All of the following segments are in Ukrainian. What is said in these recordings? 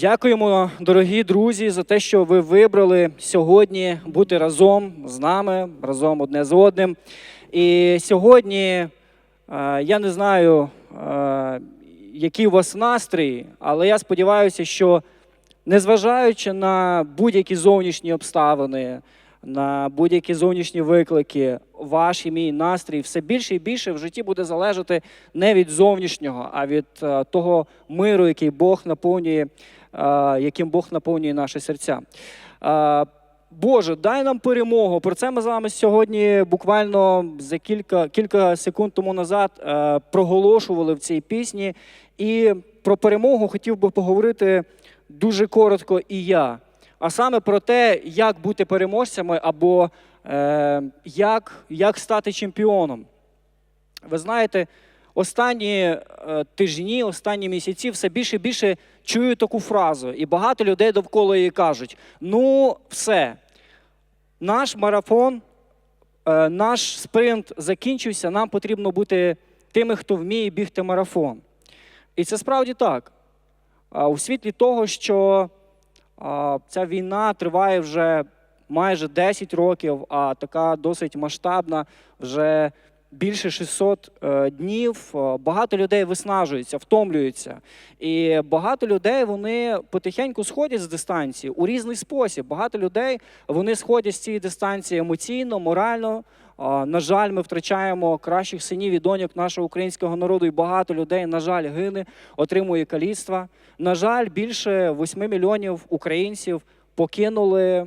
Дякуємо, дорогі друзі, за те, що ви вибрали сьогодні бути разом з нами, разом одне з одним. І сьогодні е, я не знаю, е, який у вас настрій, але я сподіваюся, що незважаючи на будь-які зовнішні обставини, на будь-які зовнішні виклики, ваш і мій настрій все більше і більше в житті буде залежати не від зовнішнього, а від е, того миру, який Бог наповнює, яким Бог наповнює наші серця. Боже, дай нам перемогу. Про це ми з вами сьогодні буквально за кілька, кілька секунд тому назад проголошували в цій пісні. І про перемогу хотів би поговорити дуже коротко і я. А саме про те, як бути переможцями або е, як, як стати чемпіоном. Ви знаєте, останні е, тижні, останні місяці все більше і більше чую таку фразу, і багато людей довкола її кажуть: ну, все, наш марафон, е, наш спринт закінчився, нам потрібно бути тими, хто вміє бігти марафон. І це справді так. У світлі того, що ця війна триває вже майже 10 років, а така досить масштабна, вже більше 600 е, днів. е, Багато людей виснажуються, втомлюються. І багато людей вони потихеньку сходять з дистанції у різний спосіб. Багато людей вони сходять з цієї дистанції емоційно, морально. На жаль, ми втрачаємо кращих синів і доньок нашого українського народу, і багато людей, на жаль, гине, отримує каліцтва. На жаль, більше 8 мільйонів українців покинули,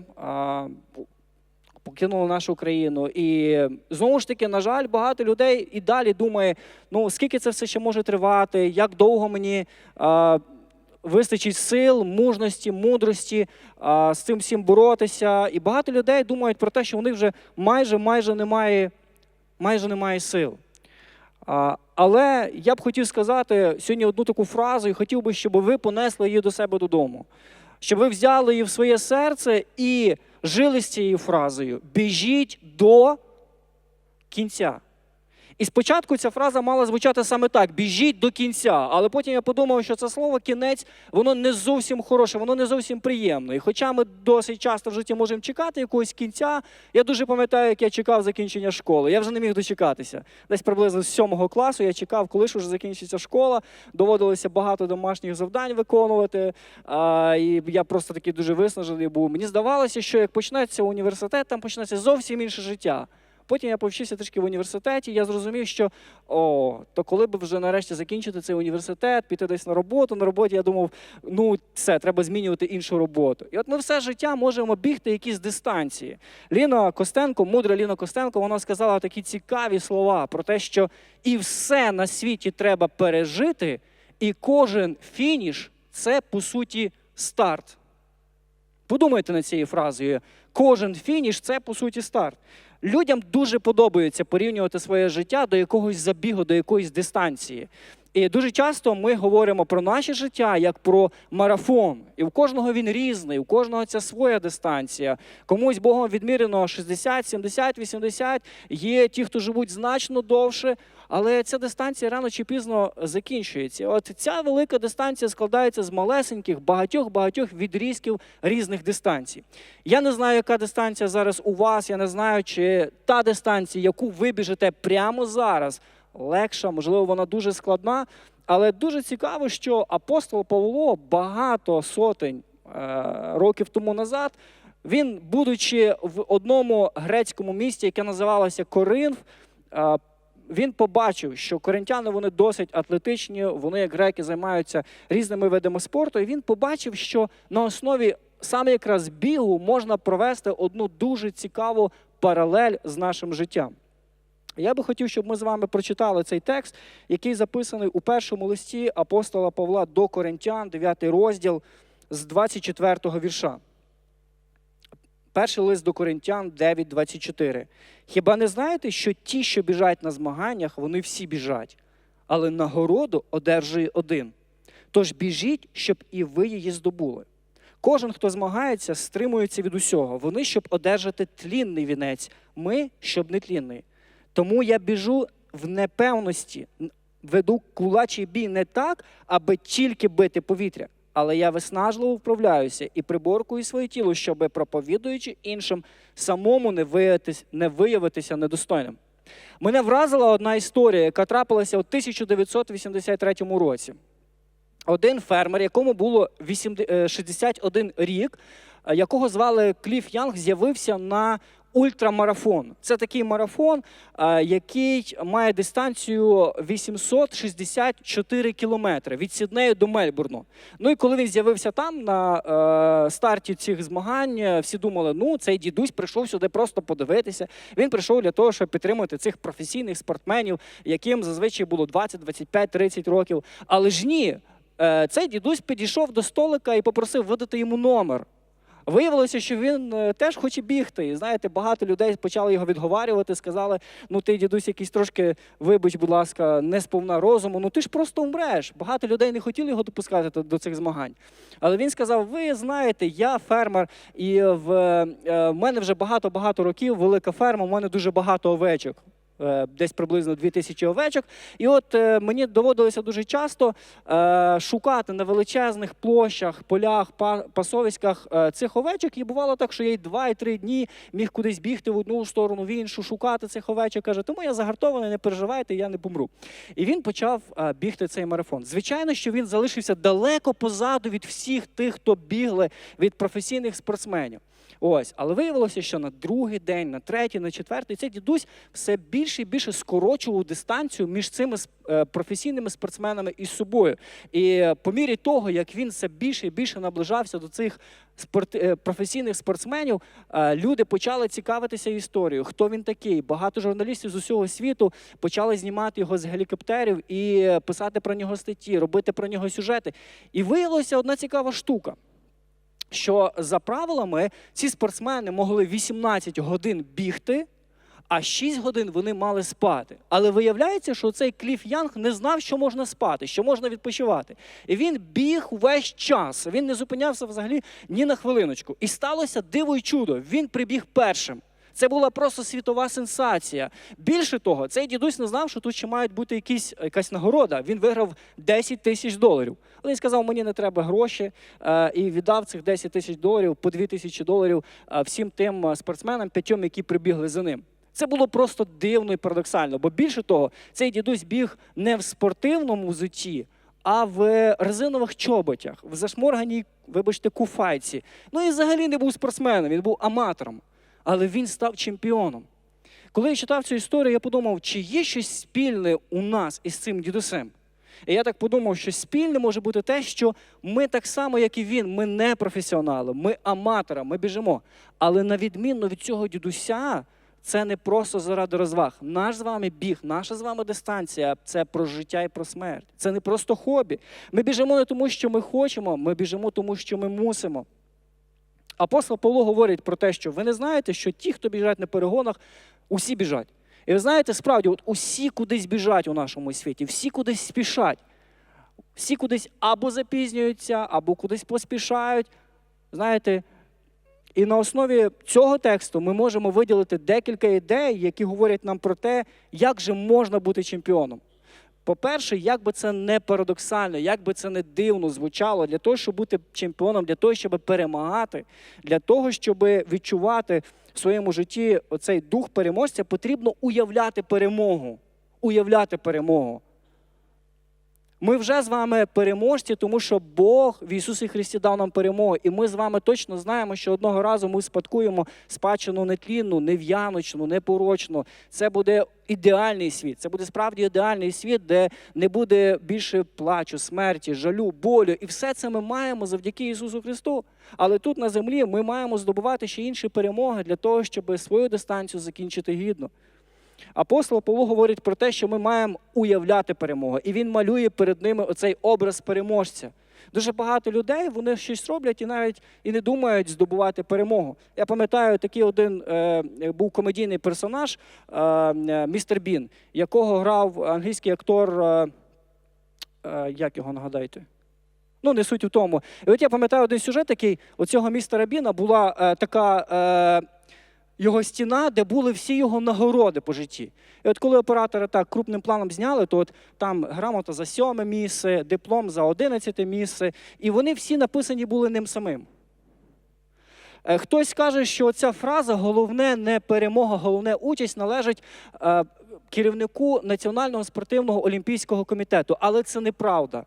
покинули нашу країну. І знову ж таки, на жаль, багато людей і далі думає: ну скільки це все ще може тривати, як довго мені. А, Вистачить сил, мужності, мудрості а, з цим всім боротися. І багато людей думають про те, що у них вже майже майже немає, майже немає сил. А, але я б хотів сказати сьогодні одну таку фразу, і хотів би, щоб ви понесли її до себе додому. Щоб ви взяли її в своє серце і жили з цією фразою: біжіть до кінця. І спочатку ця фраза мала звучати саме так: біжіть до кінця. Але потім я подумав, що це слово кінець, воно не зовсім хороше, воно не зовсім приємне. І хоча ми досить часто в житті можемо чекати якогось кінця, я дуже пам'ятаю, як я чекав закінчення школи. Я вже не міг дочекатися. Десь приблизно з сьомого класу я чекав, коли ж уже закінчиться школа. Доводилося багато домашніх завдань виконувати. А, і я просто такий дуже виснажений був. Мені здавалося, що як почнеться університет, там почнеться зовсім інше життя. Потім я повчився трішки в університеті, я зрозумів, що о, то коли б вже нарешті закінчити цей університет, піти десь на роботу. На роботі я думав, ну все, треба змінювати іншу роботу. І от ми все життя можемо бігти якісь дистанції. Ліна Костенко, мудра Ліна Костенко, вона сказала такі цікаві слова про те, що і все на світі треба пережити, і кожен фініш це по суті старт. Подумайте над цією фразою. Кожен фініш це по суті старт. Людям дуже подобається порівнювати своє життя до якогось забігу, до якоїсь дистанції. І дуже часто ми говоримо про наше життя як про марафон. І в кожного він різний, у кожного ця своя дистанція. Комусь Богом відмірено 60, 70, 80. Є ті, хто живуть значно довше, але ця дистанція рано чи пізно закінчується. От ця велика дистанція складається з малесеньких, багатьох-багатьох відрізків різних дистанцій. Я не знаю, яка дистанція зараз у вас. Я не знаю, чи та дистанція, яку ви біжите прямо зараз, легша, можливо, вона дуже складна. Але дуже цікаво, що апостол Павло багато сотень е, років тому назад, він, будучи в одному грецькому місті, яке називалося Коринф, е, він побачив, що коринтяни вони досить атлетичні, вони, як греки, займаються різними видами спорту. І він побачив, що на основі саме якраз бігу можна провести одну дуже цікаву паралель з нашим життям. Я би хотів, щоб ми з вами прочитали цей текст, який записаний у першому листі апостола Павла до Коринтян, 9 розділ з 24 вірша. Перший лист до Коринтян 9.24. Хіба не знаєте, що ті, що біжать на змаганнях, вони всі біжать, але нагороду одержує один. Тож біжіть, щоб і ви її здобули. Кожен, хто змагається, стримується від усього. Вони, щоб одержати тлінний вінець, ми, щоб не тлінний. Тому я біжу в непевності, веду кулачий бій не так, аби тільки бити повітря, але я виснажливо вправляюся і приборкую своє тіло, щоби проповідуючи іншим, самому не виявитись, не виявитися недостойним. Мене вразила одна історія, яка трапилася у 1983 році. Один фермер, якому було 80 е, 61 рік, е, якого звали Кліф Янг, з'явився на ультрамарафон. Це такий марафон, е, який має дистанцію 864 кілометри від Сіднею до Мельбурну. Ну і коли він з'явився там на е, старті цих змагань, е, всі думали, ну цей дідусь прийшов сюди просто подивитися. Він прийшов для того, щоб підтримати цих професійних спортсменів, яким зазвичай було 20, 25, 30 років. Але ж ні, цей дідусь підійшов до столика і попросив видати йому номер. Виявилося, що він е, теж хоче бігти. І знаєте, багато людей почали його відговарювати, сказали: ну ти, дідусь, якийсь трошки, вибач, будь ласка, не сповна розуму. Ну ти ж просто умреш. Багато людей не хотіли його допускати до- цих змагань. Але він сказав: Ви знаєте, я фермер, і в, е, в мене вже багато-багато років велика ферма, в мене дуже багато овечок. Е, Десь приблизно 2000 овечок. І от е, мені доводилося дуже часто е, шукати на величезних площах, полях, пасовиськах цих овечок. І бувало так, що я й два і три дні міг кудись бігти в одну сторону, в іншу, шукати цих овечок. Каже, тому я загартований, не переживайте, я не помру. І він почав бігти цей марафон. Звичайно, що він залишився далеко позаду від всіх тих, хто бігли від професійних спортсменів. Ось, але виявилося, що на другий день, на третій, на четвертий цей дідусь все більше і більше скорочував дистанцію між цими е, професійними спортсменами і собою. І по мірі того, як він все більше і більше наближався до цих спорт... е, професійних спортсменів, е, люди почали цікавитися історією, хто він такий. Багато журналістів з усього світу почали знімати його з гелікоптерів і писати про нього статті, робити про нього сюжети. І виявилася одна цікава штука що за правилами ці спортсмени могли 18 годин бігти, а 6 годин вони мали спати. Але виявляється, що цей Кліф Янг не знав, що можна спати, що можна відпочивати. І він біг весь час. Він не зупинявся взагалі ні на хвилиночку. І сталося диво й чудо. Він прибіг першим. Це була просто світова сенсація. Більше того, цей дідусь не знав, що тут ще мають бути якісь, якась нагорода. Він виграв 10 тисяч доларів. Але він сказав, мені не треба гроші, е, і віддав цих 10 тисяч доларів по 2 тисячі доларів е, всім тим е, спортсменам, п'ятьом, які прибігли за ним. Це було просто дивно і парадоксально. Бо більше того, цей дідусь біг не в спортивному взутті, а в резинових чоботях, в зашморганій, вибачте, куфайці. Ну і взагалі не був спортсменом, він був аматором. Але він став чемпіоном. Коли я читав цю історію, я подумав, чи є щось спільне у нас із цим дідусем. І я так подумав, що спільне може бути те, що ми так само, як і він, ми не професіонали, ми аматори, ми біжимо. Але на відмінно від цього дідуся, це не просто заради розваг. Наш з вами біг, наша з вами дистанція це про життя і про смерть. Це не просто хобі. Ми біжимо не тому, що ми хочемо, ми біжимо тому, що ми мусимо. Апостол Павло говорить про те, що ви не знаєте, що ті, хто біжать на перегонах, усі біжать. І ви знаєте, справді, от усі кудись біжать у нашому світі, всі кудись спішать. Всі кудись або запізнюються, або кудись поспішають. Знаєте, і на основі цього тексту ми можемо виділити декілька ідей, які говорять нам про те, як же можна бути чемпіоном. По-перше, як би це не парадоксально, як би це не дивно звучало, для того, щоб бути чемпіоном, для того, щоб перемагати, для того, щоб відчувати в своєму житті оцей дух переможця, потрібно уявляти перемогу. Уявляти перемогу. Ми вже з вами переможці, тому що Бог в Ісусі Христі дав нам перемогу. І ми з вами точно знаємо, що одного разу ми спадкуємо спадщину нетлінну, нев'яночну, непорочну. Це буде ідеальний світ. Це буде справді ідеальний світ, де не буде більше плачу, смерті, жалю, болю. І все це ми маємо завдяки Ісусу Христу. Але тут на землі ми маємо здобувати ще інші перемоги для того, щоб свою дистанцію закінчити гідно. Апостол Павло говорить про те, що ми маємо уявляти перемогу, і він малює перед ними оцей образ переможця. Дуже багато людей вони щось роблять і навіть і не думають здобувати перемогу. Я пам'ятаю, такий один е, був комедійний персонаж, е, е, містер Бін, якого грав англійський актор. Е, е, як його нагадайте? Ну, не суть у тому. І от я пам'ятаю один сюжет такий: у цього містера Біна була е, така. Е, його стіна, де були всі його нагороди по житті. І от коли оператори так крупним планом зняли, то от там грамота за сьоме місце, диплом за одинадцяте місце, і вони всі написані були ним самим. Е, Хтось каже, що ця фраза головне не перемога, головне участь належить е, керівнику Національного спортивного олімпійського комітету, але це неправда.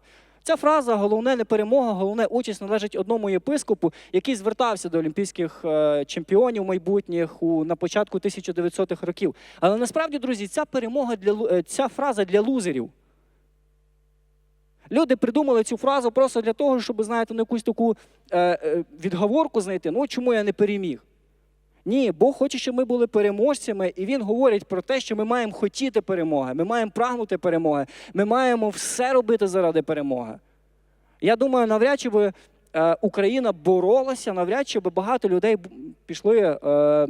Ця фраза головне не перемога, головне участь належить одному єпископу, який звертався до олімпійських е, чемпіонів майбутніх у, на початку 1900-х років. Але насправді, друзі, ця перемога для е, ця фраза для лузерів. Люди придумали цю фразу просто для того, щоб, знаєте, на якусь таку е, е, відговорку знайти. Ну, чому я не переміг? Ні, Бог хоче, щоб ми були переможцями, і Він говорить про те, що ми маємо хотіти перемоги, ми маємо прагнути перемоги, ми маємо все робити заради перемоги. Я думаю, навряд чи би е, Україна боролася, навряд чи би багато людей пішли е,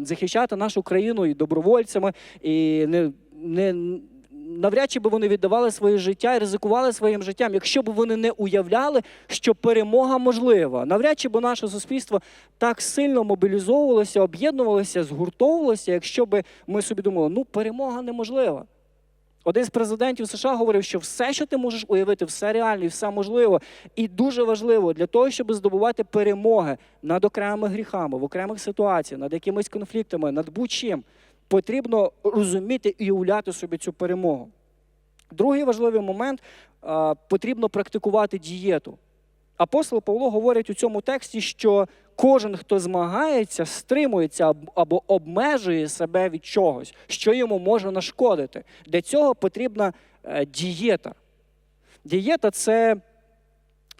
захищати нашу країну і добровольцями, і не, не, навряд чи би вони віддавали своє життя і ризикували своїм життям, якщо б вони не уявляли, що перемога можлива. Навряд чи б наше суспільство так сильно мобілізовувалося, об'єднувалося, згуртовувалося, якщо б ми собі думали, ну перемога неможлива. Один з президентів США говорив, що все, що ти можеш уявити, все реально і все можливо. І дуже важливо для того, щоб здобувати перемоги над окремими гріхами, в окремих ситуаціях, над якимись конфліктами, над будь-чим, потрібно розуміти і уявляти собі цю перемогу. Другий важливий момент потрібно практикувати дієту. Апостол Павло говорить у цьому тексті, що кожен, хто змагається, стримується або обмежує себе від чогось, що йому може нашкодити. Для цього потрібна е, дієта. Дієта це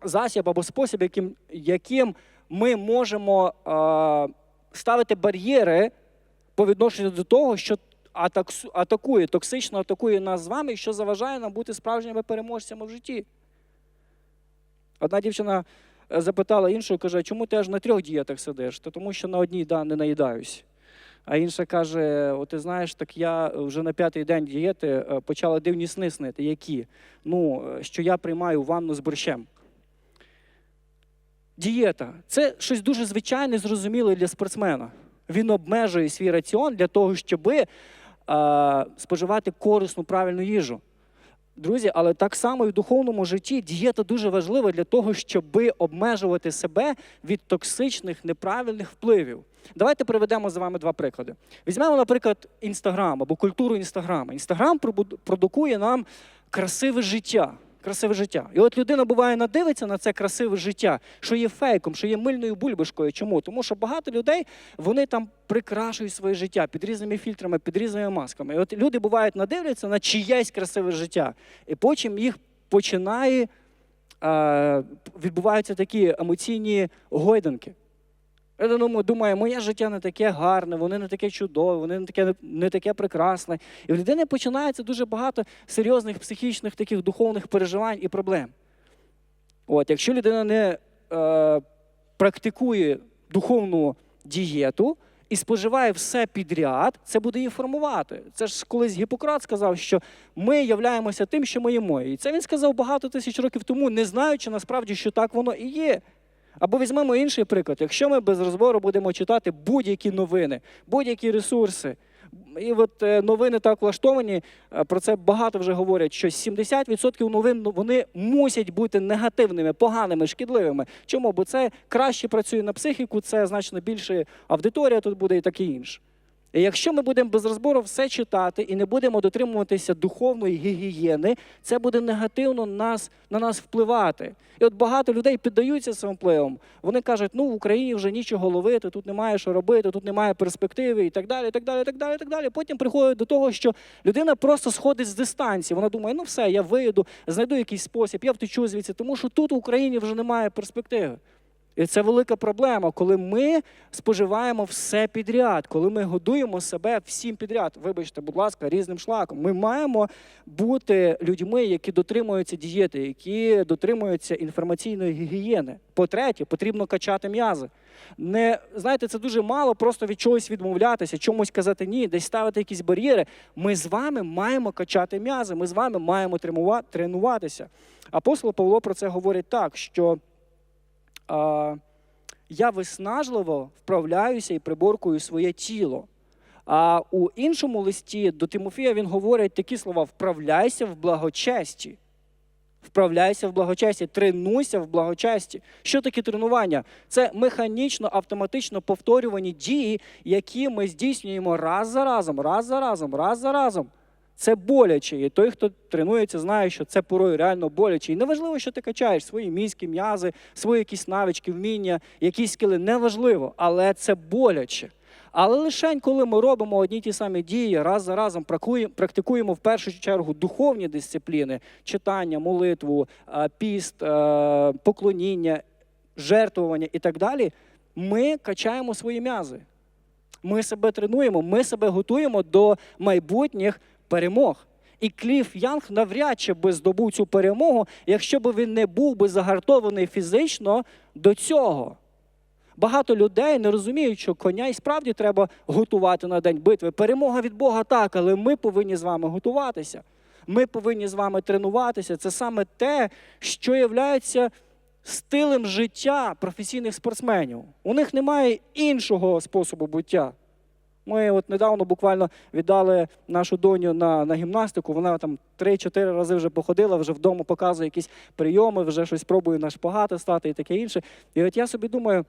засіб або спосіб, яким, яким ми можемо е, ставити бар'єри по відношенню до того, що атакує, токсично атакує нас з вами, і що заважає нам бути справжніми переможцями в житті. Одна дівчина е, запитала іншу, каже, чому ти аж на трьох дієтах сидиш? Та тому що на одній да, не наїдаюсь. А інша каже: О, ти знаєш, так я вже на п'ятий день дієти е, почала дивні сни снити. Які? Ну, е, що я приймаю ванну з борщем. Дієта це щось дуже звичайне, зрозуміле для спортсмена. Він обмежує свій раціон для того, щоб е, споживати корисну правильну їжу. Друзі, але так само і в духовному житті дієта дуже важлива для того, щоб обмежувати себе від токсичних неправильних впливів. Давайте приведемо з вами два приклади. Візьмемо, наприклад, Інстаграм або культуру Інстаграма. Інстаграм продукує нам красиве життя. Красиве життя. І от людина буває надивиться на це красиве життя, що є фейком, що є мильною бульбашкою. Чому? Тому що багато людей вони там прикрашують своє життя під різними фільтрами, під різними масками. І от люди бувають надивляться на чиєсь красиве життя, і потім їх починає е, відбуваються такі емоційні гойданки. Я думаю, моє життя не таке гарне, воно не таке чудове, воно не таке, не таке прекрасне. І в людини починається дуже багато серйозних психічних таких духовних переживань і проблем. От, якщо людина не е, практикує духовну дієту і споживає все підряд, це буде її формувати. Це ж колись Гіппократ сказав, що ми являємося тим, що ми їмо. І це він сказав багато тисяч років тому, не знаючи насправді, що так воно і є. Або візьмемо інший приклад. Якщо ми без розбору будемо читати будь-які новини, будь-які ресурси, і от е, новини так влаштовані, е, про це багато вже говорять, що 70% новин ну, вони мусять бути негативними, поганими, шкідливими. Чому? Бо це краще працює на психіку, це значно більше аудиторія тут буде і таке інше. І якщо ми будемо без розбору все читати і не будемо дотримуватися духовної гігієни, це буде негативно нас, на нас впливати. І от багато людей піддаються цим впливам. Вони кажуть, ну в Україні вже нічого ловити, тут немає що робити, тут немає перспективи і так далі. і так далі, і так далі, і так далі. Потім приходять до того, що людина просто сходить з дистанції. Вона думає, ну все, я вийду, знайду якийсь спосіб, я втечу звідси, тому що тут в Україні вже немає перспективи. І це велика проблема, коли ми споживаємо все підряд, коли ми годуємо себе всім підряд. Вибачте, будь ласка, різним шлаком. Ми маємо бути людьми, які дотримуються дієти, які дотримуються інформаційної гігієни. По-третє, потрібно качати м'язи. Не знаєте, це дуже мало просто від чогось відмовлятися, чомусь казати ні, десь ставити якісь бар'єри. Ми з вами маємо качати м'язи, ми з вами маємо тренува- тренуватися. Апостол Павло про це говорить так, що я виснажливо вправляюся і приборкую своє тіло. А у іншому листі до Тимофія він говорить такі слова: вправляйся в благочесті. Вправляйся в благочесті, тренуйся в благочесті. Що таке тренування? Це механічно, автоматично повторювані дії, які ми здійснюємо раз за разом, раз за разом, раз за разом. Це боляче. І той, хто тренується, знає, що це порою реально боляче. І неважливо, що ти качаєш свої мізки, м'язи, свої якісь навички, вміння, якісь скили. Неважливо, але це боляче. Але лише коли ми робимо одні ті самі дії, раз за разом практикуємо в першу чергу духовні дисципліни, читання, молитву, піст, поклоніння, жертвування і так далі, ми качаємо свої м'язи. Ми себе тренуємо, ми себе готуємо до майбутніх перемог. І Кліф Янг навряд чи би здобув цю перемогу, якщо б він не був би загартований фізично до цього. Багато людей не розуміють, що коня і справді треба готувати на день битви. Перемога від Бога так, але ми повинні з вами готуватися. Ми повинні з вами тренуватися. Це саме те, що є стилем життя професійних спортсменів. У них немає іншого способу буття. Ми от недавно буквально віддали нашу доню на, на гімнастику. Вона там 3-4 рази вже походила, вже вдома показує якісь прийоми, вже щось пробує на шпагати стати і таке інше. І от я собі думаю,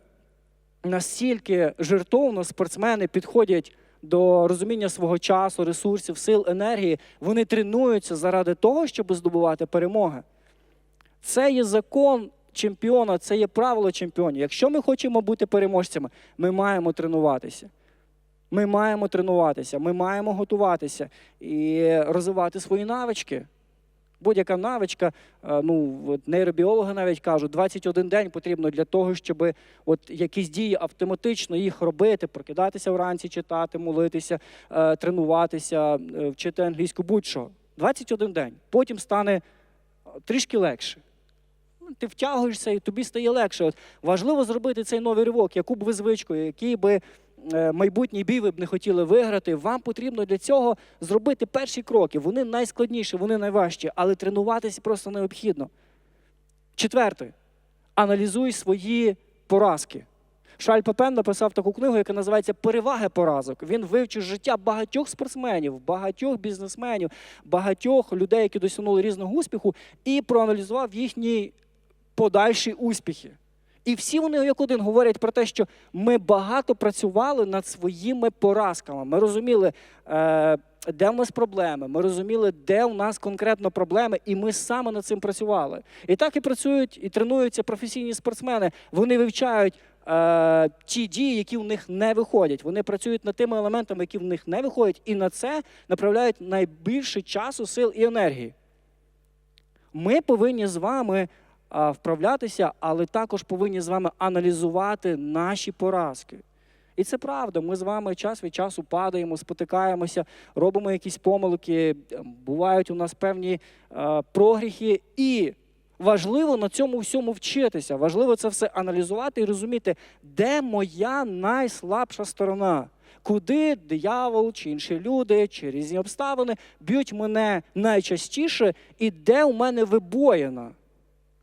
настільки жертовно спортсмени підходять до розуміння свого часу, ресурсів, сил, енергії, вони тренуються заради того, щоб здобувати перемоги. Це є закон чемпіона, це є правило чемпіонів. Якщо ми хочемо бути переможцями, ми маємо тренуватися. Ми маємо тренуватися, ми маємо готуватися і розвивати свої навички. Будь-яка навичка, е, ну нейробіологи навіть кажуть, 21 день потрібно для того, щоб от якісь дії автоматично їх робити, прокидатися вранці, читати, молитися, е, тренуватися, е, вчити англійську, будь-що. 21 день. Потім стане трішки легше. Ну, Ти втягуєшся і тобі стає легше. От важливо зробити цей новий ривок, яку б ви звичку, який би майбутній бій ви б не хотіли виграти. Вам потрібно для цього зробити перші кроки. Вони найскладніші, вони найважчі, але тренуватися просто необхідно. Четверте, аналізуй свої поразки. Шаль Пепен написав таку книгу, яка називається Переваги поразок. Він вивчив життя багатьох спортсменів, багатьох бізнесменів, багатьох людей, які досягнули різного успіху, і проаналізував їхні подальші успіхи. І всі вони як один говорять про те, що ми багато працювали над своїми поразками. Ми розуміли, е, де в нас проблеми, ми розуміли, де у нас конкретно проблеми, і ми саме над цим працювали. І так і працюють, і тренуються професійні спортсмени. Вони вивчають е, ті дії, які в них не виходять. Вони працюють над тими елементами, які в них не виходять, і на це направляють найбільше часу, сил і енергії. Ми повинні з вами вправлятися, але також повинні з вами аналізувати наші поразки. І це правда. Ми з вами час від часу падаємо, спотикаємося, робимо якісь помилки, ем, бувають у нас певні е, прогріхи. І важливо на цьому всьому вчитися. Важливо це все аналізувати і розуміти, де моя найслабша сторона. Куди диявол чи інші люди, чи різні обставини б'ють мене найчастіше, і де у мене вибоїна.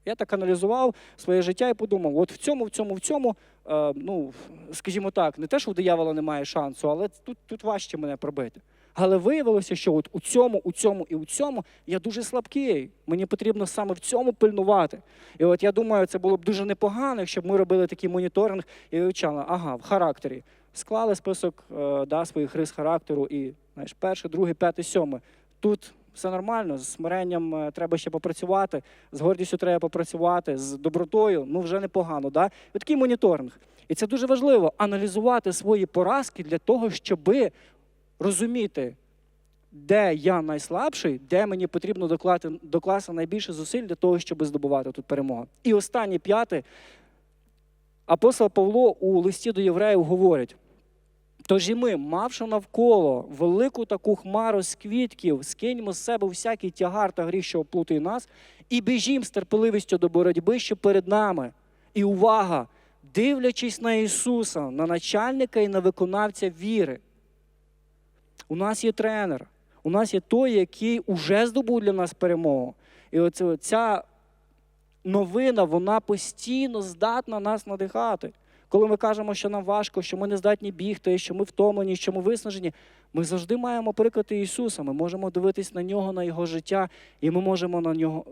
Я так аналізував своє життя і подумав: от в цьому, в цьому, в цьому, е, ну, скажімо так, не те, що у диявола немає шансу, але тут, тут важче мене пробити. Але виявилося, що от у цьому, у цьому і у цьому я дуже слабкий. Мені потрібно саме в цьому пильнувати. І от я думаю, це було б дуже непогано, якщо ми робили такий моніторинг і вивчали, ага, в характері. Склали список е, да, своїх рис характеру і знаєш, перше, друге, п'яте, сьоме. Тут все нормально, з смиренням е, треба ще попрацювати, з гордістю треба попрацювати, з добротою, ну вже непогано. Да? І такий моніторинг. І це дуже важливо аналізувати свої поразки для того, щоби розуміти, де я найслабший, де мені потрібно доклати, докласти найбільше зусиль для того, щоб здобувати тут перемогу. І останнє п'яте, апостол Павло у листі до євреїв говорить. Тож і ми, мавши навколо велику таку хмару з квітків, скиньмо з себе всякий тягар та гріх, що оплутує нас, і біжім з терпеливістю до боротьби, що перед нами. І увага, дивлячись на Ісуса, на начальника і на виконавця віри. У нас є тренер, у нас є той, який уже здобув для нас перемогу. І оце, ця новина, вона постійно здатна нас надихати. Коли ми кажемо, що нам важко, що ми не здатні бігти, що ми втомлені, що ми виснажені, ми завжди маємо приклад Ісуса. Ми можемо дивитись на нього, на його життя, і ми можемо на нього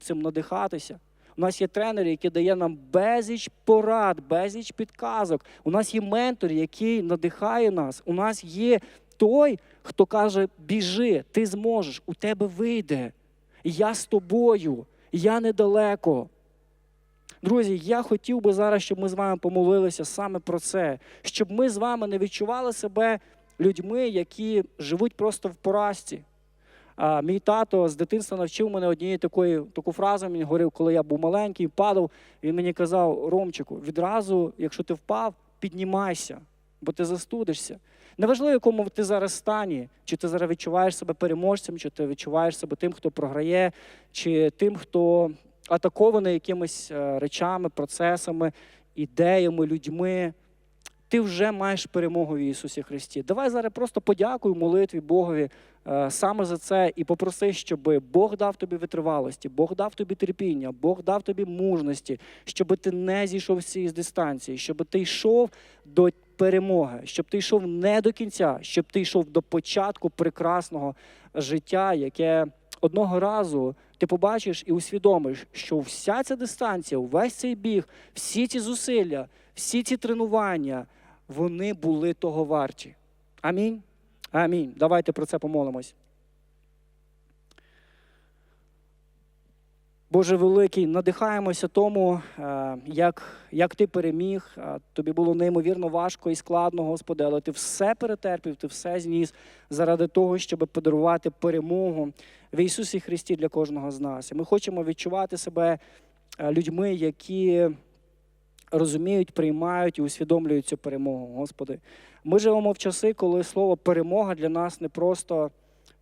цим надихатися. У нас є тренери, які дає нам безліч порад, безліч підказок. У нас є ментор, який надихає нас. У нас є той, хто каже: біжи, ти зможеш, у тебе вийде. Я з тобою, я недалеко. Друзі, я хотів би зараз, щоб ми з вами помолилися саме про це, щоб ми з вами не відчували себе людьми, які живуть просто в поразці. А, мій тато з дитинства навчив мене однією такої таку фразу. Він говорив, коли я був маленький, падав. Він мені казав: Ромчику, відразу, якщо ти впав, піднімайся, бо ти застудишся. Неважливо, якому ти зараз стані, чи ти зараз відчуваєш себе переможцем, чи ти відчуваєш себе тим, хто програє, чи тим, хто атакований якимись е, речами, процесами, ідеями, людьми. Ти вже маєш перемогу в Ісусі Христі. Давай зараз просто подякуй молитві Богові е, саме за це і попроси, щоб Бог дав тобі витривалості, Бог дав тобі терпіння, Бог дав тобі мужності, щоб ти не зійшов з цієї дистанції, щоб ти йшов до перемоги, щоб ти йшов не до кінця, щоб ти йшов до початку прекрасного життя, яке одного разу ти побачиш і усвідомиш, що вся ця дистанція, увесь цей біг, всі ці зусилля, всі ці тренування, вони були того варті. Амінь. Амінь. Давайте про це помолимось. Боже великий, надихаємося тому, е, як, як ти переміг. Е, Тобі було неймовірно важко і складно, Господи, але ти все перетерпів, ти все зніс заради того, щоб подарувати перемогу в Ісусі Христі для кожного з нас. І ми хочемо відчувати себе е, людьми, які розуміють, приймають і усвідомлюють цю перемогу, Господи. Ми живемо в часи, коли слово перемога для нас не просто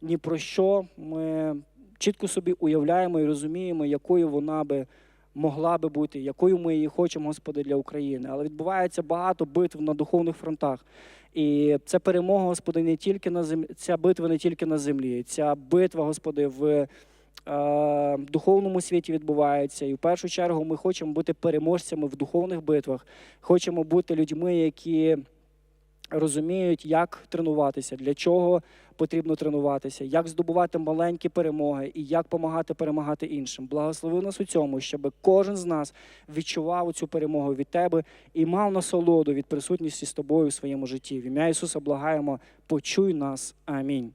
ні про що. Ми чітко собі уявляємо і розуміємо, якою вона би могла би бути, якою ми її хочемо, Господи, для України. Але відбувається багато битв на духовних фронтах. І це перемога, Господи, не тільки на землі, ця битва не тільки на землі, ця битва, Господи, в е, духовному світі відбувається. І в першу чергу ми хочемо бути переможцями в духовних битвах, хочемо бути людьми, які розуміють, як тренуватися, для чого потрібно тренуватися, як здобувати маленькі перемоги і як допомагати перемагати іншим. Благослови нас у цьому, щоб кожен з нас відчував цю перемогу від тебе і мав насолоду від присутності з тобою в своєму житті. В ім'я Ісуса благаємо, почуй нас. Амінь.